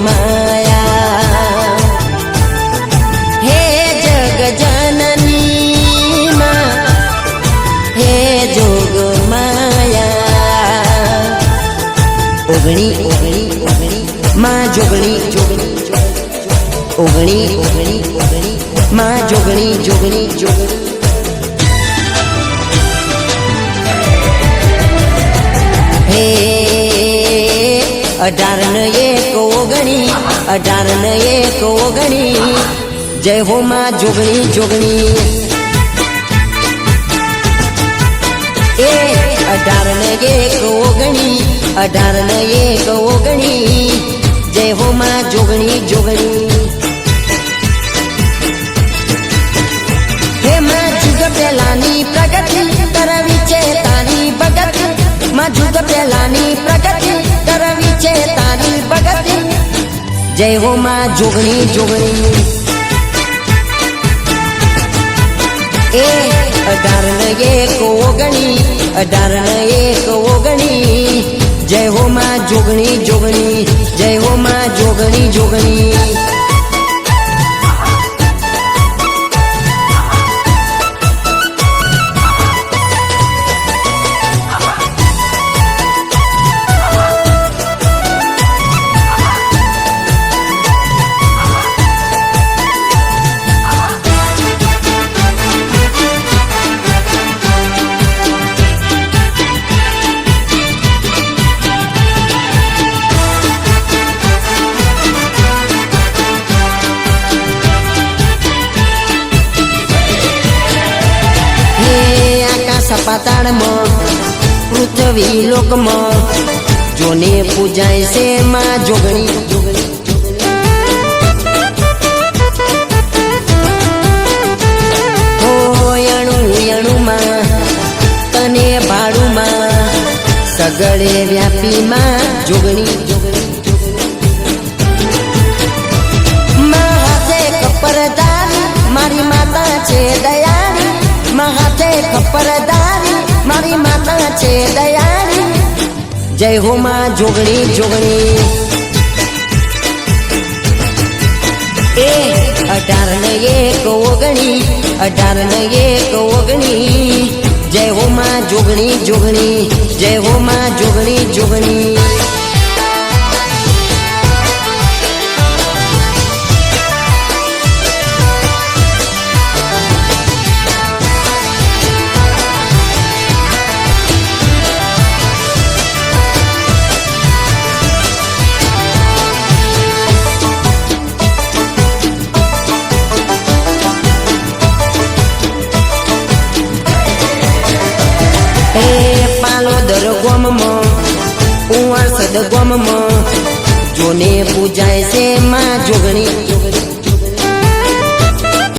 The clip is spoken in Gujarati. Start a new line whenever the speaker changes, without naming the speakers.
માયા હે જગ હે જોગ માયા ઓગણી ઓગણી ઓગણી માં જોગણી જોગણી ઓગણી ઓગણી ઓગણી માં જોગણી જોગણી જોગણી અઢાર ને એક ઓગણી અઢાર ને એક ઓગણી. જય હો માં જોગણી જોગણી. એ અઢાર ને એક ઓગણી અઢાર ને એક ઓગણી. જય હો માં જોગણી જોગણી. જય હો માં જોગણી જોગણી એ અઢાર ને એક ઓગણી અઢાર ને એક ઓગણી જય હો માં જોગણી જોગણી જય હો માં જોગણી જોગણી પાતાળમાં, પૃથ્વી લોકમાં, જોને પૂજાય છે માં જોગણી. યણુમાં તને ભાડુમાં, સગળે વ્યાપીમાં જોગણી. માં હાથે કપરદારી મારી માતા છે દયાળી માં હાથે કપરદારી મારી માતા છે દયાળી. જય હો માં જોગણી જોગણી. એ અઢાર ને એક ઓગણી, અઢાર ને એક ઓગણી. જય હો માં જોગણી જોગણી. જય હો માં જોગણી જોગણી. ગોમમાં જોને પૂજાય છે માં જોગણી.